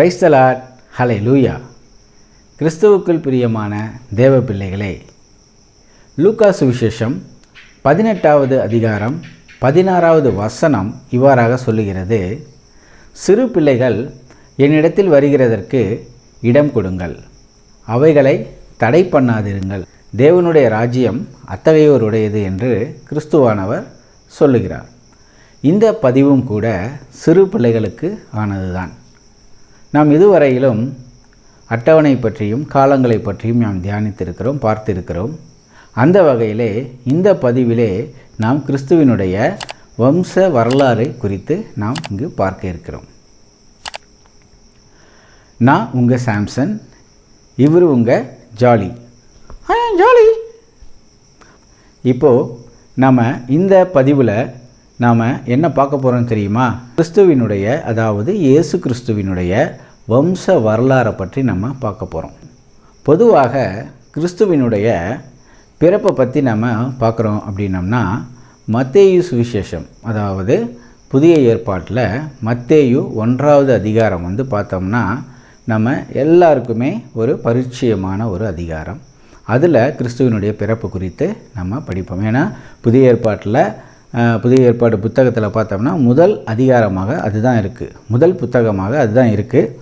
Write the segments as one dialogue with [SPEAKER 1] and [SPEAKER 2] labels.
[SPEAKER 1] கிரைஸ்தலாட் ஹலை லூயா கிறிஸ்துவுக்குள் பிரியமான தேவ பிள்ளைகளே லூக்கா விசேஷம் பதினெட்டாவது அதிகாரம் பதினாறாவது வசனம் இவ்வாறாக சொல்லுகிறது. சிறு பிள்ளைகள் என்னிடத்தில் வருகிறதற்கு இடம் கொடுங்கள். அவைகளை தடை பண்ணாதிருங்கள். தேவனுடைய ராஜ்யம் அத்தகையோருடையது என்று கிறிஸ்துவானவர் சொல்லுகிறார். இந்த பதிவும் கூட சிறு பிள்ளைகளுக்கு ஆனதுதான். நாம் இதுவரையிலும் அட்டவணை பற்றியும் காலங்களை பற்றியும் நாம் தியானித்திருக்கிறோம் பார்த்திருக்கிறோம். அந்த வகையிலே இந்த பதிவிலே நாம் கிறிஸ்துவினுடைய வம்ச வரலாறு குறித்து நாம் இங்கு பார்க்க இருக்கிறோம். நான் உங்கள் சாம்சன் இவர் உங்கள் ஜாலி. ஜாலி. இப்போது நம்ம இந்த பதிவில் நாம் என்ன பார்க்க போகிறோம் தெரியுமா? கிறிஸ்துவினுடைய அதாவது இயேசு கிறிஸ்துவினுடைய வம்ச வரலாறை பற்றி நம்ம பார்க்க போகிறோம் பொதுவாக கிறிஸ்துவினுடைய பிறப்பை பற்றி நம்ம பார்க்குறோம் அப்படின்னம்னா மத்தேயு சுவிசேஷம் அதாவது புதிய ஏற்பாட்டில் மத்தேயு ஒன்றாவது அதிகாரம் வந்து பார்த்தோம்னா நம்ம எல்லாருக்குமே ஒரு பரிச்சயமான ஒரு அதிகாரம். அதில் கிறிஸ்துவனுடைய பிறப்பு குறித்து நம்ம படிப்போம். ஏன்னா புதிய ஏற்பாட்டில் புதிய ஏற்பாடு புத்தகத்தில் பார்த்தோம்னா முதல் அதிகாரமாக அதுதான் இருக்குது முதல் புத்தகமாக அதுதான் இருக்குது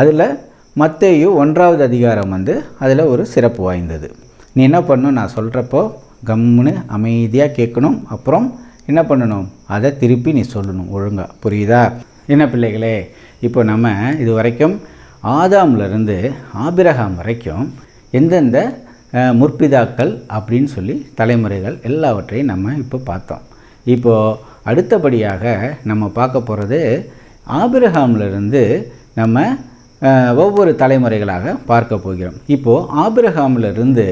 [SPEAKER 1] அதில் மத்தேயு ஒன்றாவது அதிகாரம் வந்து அதில் ஒரு சிறப்பு வாய்ந்தது. நீ என்ன பண்ணணும்? நான் சொல்கிறப்போ கம்முன்னு அமைதியாக கேட்கணும். அப்புறம் என்ன பண்ணணும்? அதை திருப்பி நீ சொல்லணும் ஒழுங்காக புரியுதா? என்ன பிள்ளைகளே இப்போ நம்ம இது வரைக்கும் ஆதாம்லேருந்து ஆபிரகாம் வரைக்கும் எந்தெந்த முற்பிதாக்கள் அப்படின்னு சொல்லி தலைமுறைகள் எல்லாவற்றையும் நம்ம இப்போ பார்த்தோம். இப்போது அடுத்தபடியாக நம்ம பார்க்க போகிறது ஆபிரஹாம்லேருந்து நம்ம ஒவ்வொரு தலைமுறைகளாக பார்க்க போகிறோம். இப்போது ஆபிரஹாம்லேருந்து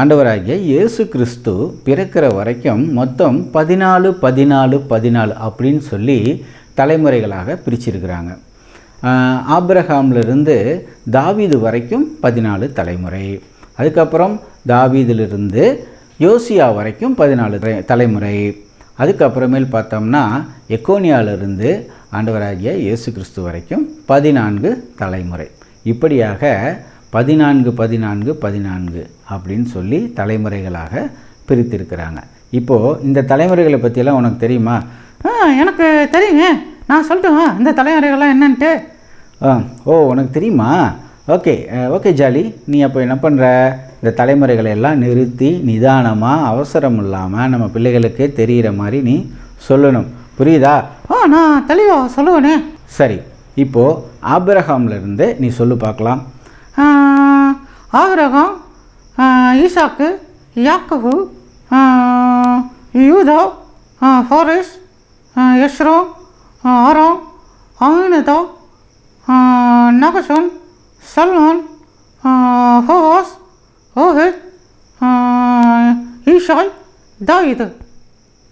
[SPEAKER 1] ஆண்டவராகிய இயேசு கிறிஸ்து பிறக்கிற வரைக்கும் மொத்தம் பதினாலு பதினாலு பதினாலு அப்படின்னு சொல்லி தலைமுறைகளாக பிரிச்சிருக்கிறாங்க. ஆப்ரஹாம்லேருந்து தாவீது வரைக்கும் பதினாலு தலைமுறை. அதுக்கப்புறம் தாவீதிலிருந்து யோசியா வரைக்கும் பதினாலு தலைமுறை. அதுக்கப்புறமேல் பார்த்தோம்னா எக்கோனியாவிலிருந்து ஆண்டவராகிய இயேசு கிறிஸ்து வரைக்கும் பதினான்கு தலைமுறை. இப்படியாக பதினான்கு பதினான்கு பதினான்கு அப்படின்னு சொல்லி தலைமுறைகளாக பிரித்திருக்கிறாங்க. இப்போது இந்த தலைமுறைகளை பற்றியெல்லாம் உனக்கு தெரியுமா?
[SPEAKER 2] எனக்கு தெரியுங்க. நான் சொல்லட்டுமா? இந்த தலைமுறைகள்லாம் என்னன்ட்டு?
[SPEAKER 1] ஆ ஓ உனக்கு தெரியுமா? Okay okay jolly. நீ அப்போ என்ன பண்ணுற இந்த தலைமுறைகளை எல்லாம் நிறுத்தி நிதானமாக அவசரம் இல்லாமல் நம்ம பிள்ளைகளுக்கு தெரிகிற மாதிரி நீ சொல்லணும். புரியுதா?
[SPEAKER 2] ஆ நான் தெளிவாக சொல்லுவேனே.
[SPEAKER 1] சரி இப்போது ஆபிரகாம்லேருந்து நீ சொல்லு பார்க்கலாம்.
[SPEAKER 2] Abraham Isaac Jacob Judah Perez Hezron Ram Amminadab Nahshon Salmon Boaz Obed Jesse David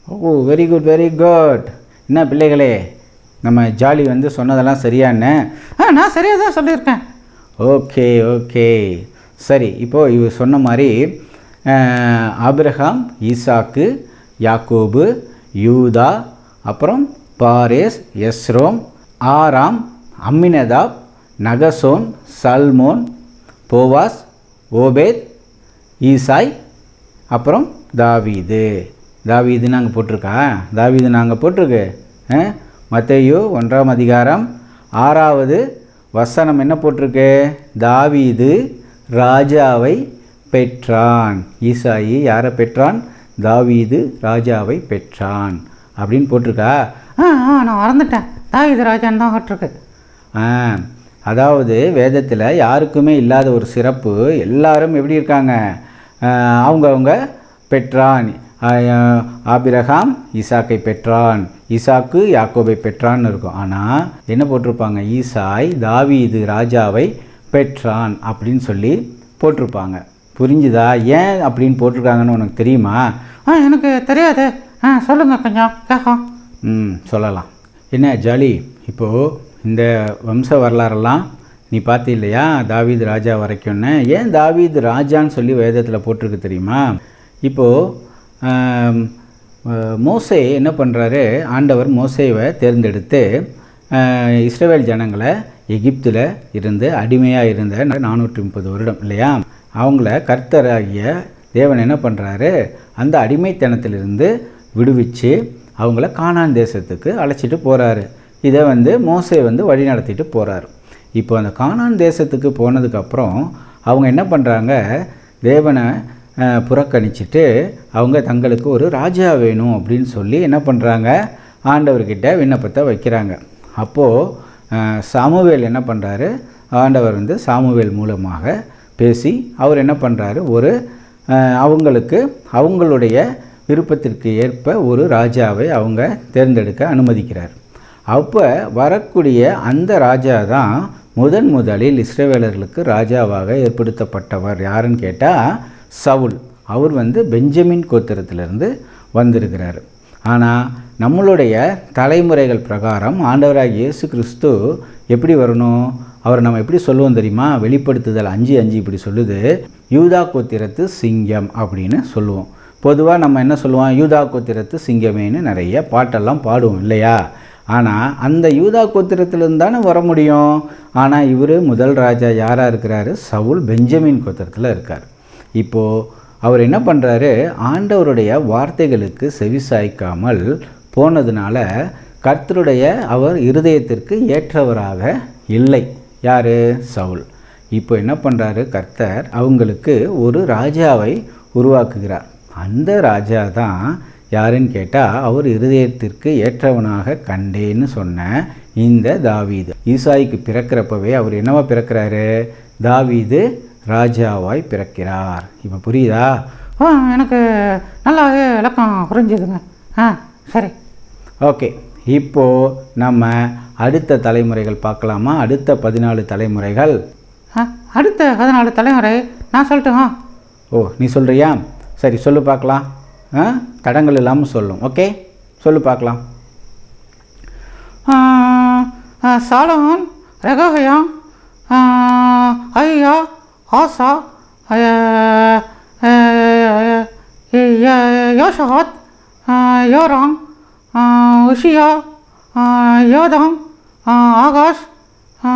[SPEAKER 1] oh very good very good என்ன பிள்ளைகளே நம்ம ஜாலி வந்து சொன்னதெல்லாம் சரியான்னு
[SPEAKER 2] ஆ நான் சரியாக தான் சொல்லியிருக்கேன்.
[SPEAKER 1] ஓகே ஓகே சரி இப்போது இவர் சொன்ன மாதிரி ஆபிரகாம் ஈசாக்கு யாக்கோபு யூதா அப்புறம் Perez Hezron Aram Amminadab Nahshon Salmon Boaz Obed Jesse அப்புறம் தாவீது. தாவீது நாங்கள் போட்டிருக்கா? தாவீது நாங்கள் போட்டிருக்கு. மத்தையோ ஒன்றாம் அதிகாரம் ஆறாவது வசனம் என்ன போட்டிருக்கு? தாவீது ராஜாவை பெற்றான். ஈசாயி யாரை பெற்றான்? தாவீது ராஜாவை பெற்றான். அப்படின்னு போட்டிருக்கா?
[SPEAKER 2] ஆ ஆ நான் மறந்துட்டேன். தாவீது ராஜான்னு தான் போட்டிருக்கு.
[SPEAKER 1] ஆ அதாவது வேதத்தில் யாருக்குமே இல்லாத ஒரு சிறப்பு எல்லாரும் எப்படி இருக்காங்க? அவங்கவுங்க பெற்றான். ஆபிரகாம் ஈசாக்கை பெற்றான். ஈசாக்கு யாக்கோபை பெற்றான்னு இருக்கும். ஆனால் என்ன போட்டிருப்பாங்க? ஈசாய் தாவீது ராஜாவை பெற்றான் அப்படின்னு சொல்லி போட்டிருப்பாங்க. புரிஞ்சுதா? ஏன் அப்படின்னு போட்டிருக்காங்கன்னு உனக்கு தெரியுமா?
[SPEAKER 2] ஆ எனக்கு தெரியாது. ஆ சொல்லுங்கள் கொஞ்சம். கேட்கும்
[SPEAKER 1] ம் சொல்லலாம். என்ன ஜாலி? இப்போது இந்த வம்ச வரலாறெல்லாம் நீ பார்த்து இல்லையா தாவீது ராஜா வரைக்கும்னு. ஏன் தாவீது ராஜான்னு சொல்லி வேதத்தில் போட்டிருக்கு தெரியுமா? இப்போது மோசே என்ன பண்ணுறாரு ஆண்டவர் மோசேவை தேர்ந்தெடுத்து இஸ்ரேவேல் ஜனங்களை எகிப்தில் இருந்து அடிமையாக இருந்த நானூற்றி முப்பது வருடம் இல்லையா? அவங்கள கர்த்தராகிய தேவன் என்ன பண்ணுறாரு அந்த அடிமைத்தனத்திலிருந்து விடுவிச்சு அவங்கள கானான் தேசத்துக்கு அழைச்சிட்டு போகிறாரு இதை வந்து மோசே வந்து வழி நடத்திட்டு போகிறாரு இப்போ அந்த கானான் தேசத்துக்கு போனதுக்கப்புறம் அவங்க என்ன பண்ணுறாங்க தேவனை புறக்கணிச்சிட்டு அவங்க தங்களுக்கு ஒரு ராஜா வேணும் அப்படின்னு சொல்லி என்ன பண்ணுறாங்க ஆண்டவர்கிட்ட விண்ணப்பத்தை வைக்கிறாங்க. அப்போது சாமுவேல் என்ன பண்ணுறாரு ஆண்டவர் வந்து சாமுவேல் மூலமாக பேசி அவர் என்ன பண்ணுறாரு ஒரு அவங்களுக்கு அவங்களுடைய விருப்பத்திற்கு ஏற்ப ஒரு ராஜாவை அவங்க தேர்ந்தெடுக்க அனுமதிக்கிறார். அப்போ வரக்கூடிய அந்த ராஜா தான் முதன் முதலில் இஸ்ரேவேலர்களுக்கு ராஜாவாக ஏற்படுத்தப்பட்டவர் யாருன்னு கேட்டால் சவுல். அவர் வந்து பெஞ்சமின் கோத்திரத்திலிருந்து வந்திருக்கிறார். ஆனால் நம்மளுடைய தலைமுறைகள் பிரகாரம் ஆண்டவராக இயேசு கிறிஸ்து எப்படி வரணும்? அவர் நம்ம எப்படி சொல்லுவோம் தெரியுமா? வெளிப்படுத்துதல் அஞ்சு அஞ்சு இப்படி சொல்லுது. யூதா கோத்திரத்து சிங்கம் அப்படின்னு சொல்லுவோம். பொதுவாக நம்ம என்ன சொல்லுவோம்? யூதா கோத்திரத்து சிங்கமேன்னு நிறைய பாட்டெல்லாம் பாடுவோம் இல்லையா? ஆனால் அந்த யூதா கோத்திரத்திலிருந்து தானே வர முடியும்? ஆனால் இவர் முதல் ராஜா யாராக இருக்கிறாரு? சவுல் பெஞ்சமின் கோத்திரத்தில் இருக்கார். இப்போது அவர் என்ன பண்ணுறாரு ஆண்டவருடைய வார்த்தைகளுக்கு செவிசாய்க்காமல் போனதுனால கர்த்தருடைய அவர் இருதயத்திற்கு ஏற்றவராக இல்லை. யார்? சவுல். இப்போ என்ன பண்ணுறாரு கர்த்தர் அவங்களுக்கு ஒரு ராஜாவை உருவாக்குகிறார். அந்த ராஜா தான் யாருன்னு கேட்டால் அவர் இருதயத்திற்கு ஏற்றவனாக கண்டேன்னு சொன்ன இந்த தாவீது. ஈசாய்க்கு பிறக்கிறப்பவே அவர் என்னவா பிறக்கிறாரு? தாவீது ராஜாவாய் பிறக்கிறார். இப்போ புரியுதா?
[SPEAKER 2] ஆ எனக்கு நல்லாவே விளக்கம் புரிஞ்சுதுங்க ஆ சரி.
[SPEAKER 1] ஓகே இப்போது நம்ம அடுத்த தலைமுறைகள் பார்க்கலாமா? அடுத்த பதினாலு தலைமுறைகள்.
[SPEAKER 2] ஆ அடுத்த பதினாலு தலைமுறை. நான் சொல்லட்டுமா?
[SPEAKER 1] ஓ நீ சொல்கிறியா சரி சொல்லு பார்க்கலாம். தடங்கள் இல்லாமல் சொல்லும். ஓகே சொல்லு பார்க்கலாம்.
[SPEAKER 2] சாலகன் ரகஹயா ஐயா ஆசா ஆ, யோராம் உஷியா யோதாங் யோதாம் ஆகாஷ் ஆ,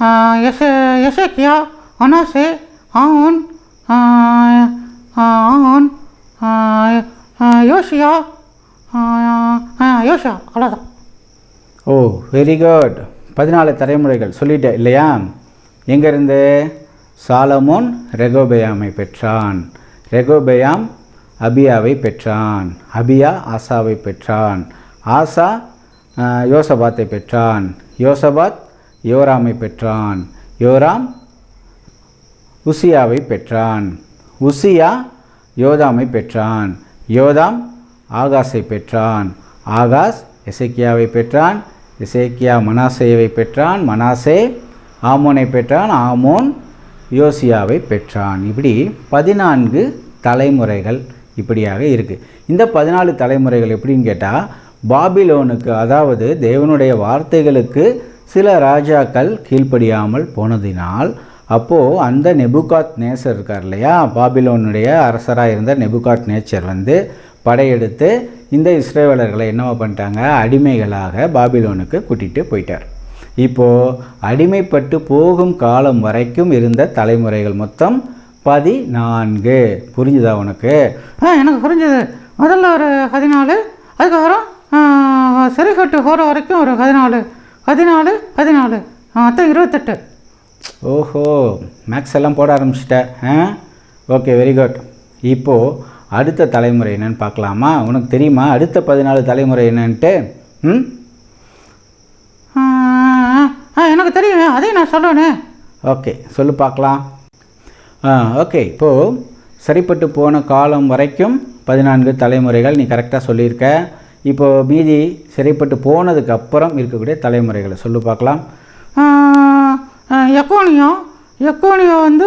[SPEAKER 2] ஆ, அனாசே ஆமோன் ஆ, யோசியா? யோசியா அவ்வளோதான்
[SPEAKER 1] ஓ வெரி குட் பதினாலு தலைமுறைகள் சொல்லிட்டேன் இல்லையா? எங்கேருந்து? சாலமோன் ரெகோபயாமை பெற்றான். ரெகோபயாம் அபியாவை பெற்றான். அபியா ஆசாவை பெற்றான். ஆசா யோசபாத்தை பெற்றான். யோசபாத் யோராமை பெற்றான். யோராம் உசியாவை பெற்றான். உசியா யோதாமை பெற்றான். யோதாம் ஆகாஸை பெற்றான். ஆகாஸ் எசேக்கியாவை பெற்றான். எசேக்கியா மனாசேவை பெற்றான். மனாசே ஆமோனை பெற்றான். ஆமோன் யோசியாவை பெற்றான். இப்படி பதினான்கு தலைமுறைகள் இப்படியாக இருக்குது இந்த பதினாலு தலைமுறைகள் எப்படின்னு கேட்டால் பாபிலோனுக்கு அதாவது தேவனுடைய வார்த்தைகளுக்கு சில ராஜாக்கள் கீழ்ப்படியாமல் போனதினால் அப்போது அந்த நெபுகாத் நேசர் இருக்கார் இல்லையா? பாபிலோனுடைய அரசராக இருந்த நெபுகாத் நேச்சர் வந்து படையெடுத்து இந்த இஸ்ரேவலர்களை என்னவா பண்ணிட்டாங்க? அடிமைகளாக பாபிலோனுக்கு கூட்டிகிட்டு போயிட்டார். இப்போது அடிமைப்பட்டு போகும் காலம் வரைக்கும் இருந்த தலைமுறைகள் மொத்தம் பதினான்கு. புரிஞ்சுதா உனக்கு?
[SPEAKER 2] ஆ எனக்கு புரிஞ்சது. முதல்ல ஒரு பதினாலு அதுக்கப்புறம் சிறுகட்டு போகிற வரைக்கும் ஒரு பதினாலு. பதினாலு பதினாலு. மொத்தம் இருபத்தெட்டு.
[SPEAKER 1] ஓஹோ மேக்ஸ் எல்லாம் போட ஆரம்பிச்சிட்ட ஆ? ஓகே வெரி குட் இப்போது அடுத்த தலைமுறை என்னன்னு பார்க்கலாமா? உனக்கு தெரியுமா? அடுத்த பதினாலு தலைமுறை என்னன்ட்டு? ம்?
[SPEAKER 2] ஆ, எனக்கு தெரியும். அதையும் நான் சொல்லணும்
[SPEAKER 1] ஓகே சொல்லு பார்க்கலாம். ஆ ஓகே இப்போது சரிப்பட்டு போன காலம் வரைக்கும் பதினான்கு தலைமுறைகள் நீ கரெக்டாக சொல்லியிருக்க. இப்போது மீதி சரிப்பட்டு போனதுக்கு அப்புறம் இருக்கக்கூடிய தலைமுறைகளை சொல்லு பார்க்கலாம்.
[SPEAKER 2] எக்கோனியா எக்கோனியா வந்து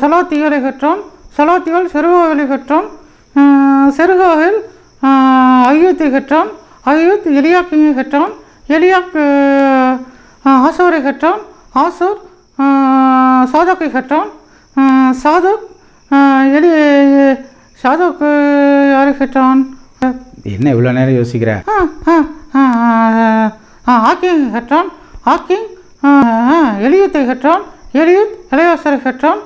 [SPEAKER 2] சலாத்தியலை கற்றான் சலாத்தியல் செருகோவிலை கற்றான் ஆ, செருகோவில் ஆ, அய்யூத்தை கற்றான் அய்யூத் எலியாக்கியை கற்றான் எலியாக் ஆசோரை கற்றான் ஆசோர் சாதோக்கை கற்றான் ஆ, சாதோக் எலி சாதோக்கு யாரை கற்றான்
[SPEAKER 1] என்ன இவ்வளோ நேரம் யோசிக்கிற?
[SPEAKER 2] ஆ, ஆ, ஆ, ஆ, ஆக்கியை கற்றான் ஆக்கிங் எலியூத்தை பெற்றான் எலியூத் இளையாசரை பெற்றான்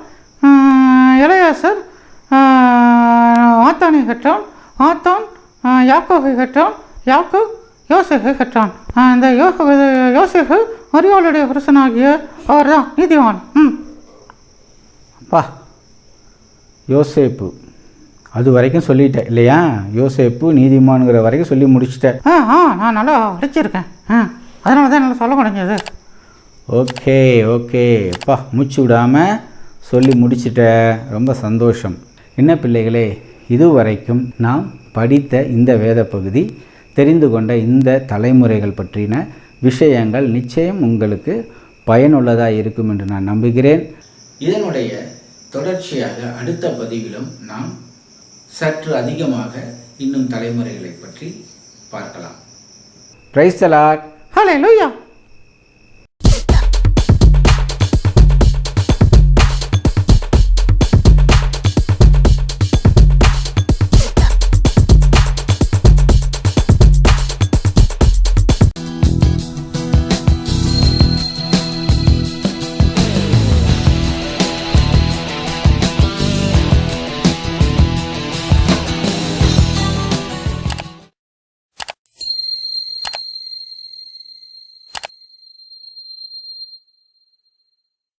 [SPEAKER 2] இளையாசர் ஆத்தானை பெற்றான் ஆத்தான் யாக்கோவை பெற்றான் யாக்கோப் யோசேஃபை பெற்றான் ஆஹ் இந்த யோக யோசேஃபு மரியாளுடைய புருஷனாகிய அவர் தான் நீதிவான் ம்.
[SPEAKER 1] அப்பா யோசேப்பு. அது வரைக்கும் சொல்லிட்டேன் இல்லையா? யோசேப்பு நீதிமானுங்கிற வரைக்கும் சொல்லி முடிச்சிட்டேன்
[SPEAKER 2] ஆ ஆ நான் நல்லா அழைச்சிருக்கேன் ஆ அதனால தான் என்னால் சொல்ல முடிஞ்சது.
[SPEAKER 1] Okay okay. அப்பா மூச்சு விடாமல் சொல்லி முடிச்சிட்ட. ரொம்ப சந்தோஷம். என்ன பிள்ளைகளே இதுவரைக்கும் நாம் படித்த இந்த வேத பகுதி தெரிந்து கொண்ட இந்த தலைமுறைகள் பற்றின விஷயங்கள் நிச்சயம் உங்களுக்கு பயனுள்ளதாக இருக்கும் என்று நான் நம்புகிறேன். இதனுடைய தொடர்ச்சியாக அடுத்த பதிவிலும் நாம் சற்று அதிகமாக இன்னும் தலைமுறைகளை பற்றி பார்க்கலாம். பிரைஸ் தலாட்
[SPEAKER 2] ஹலே லூயா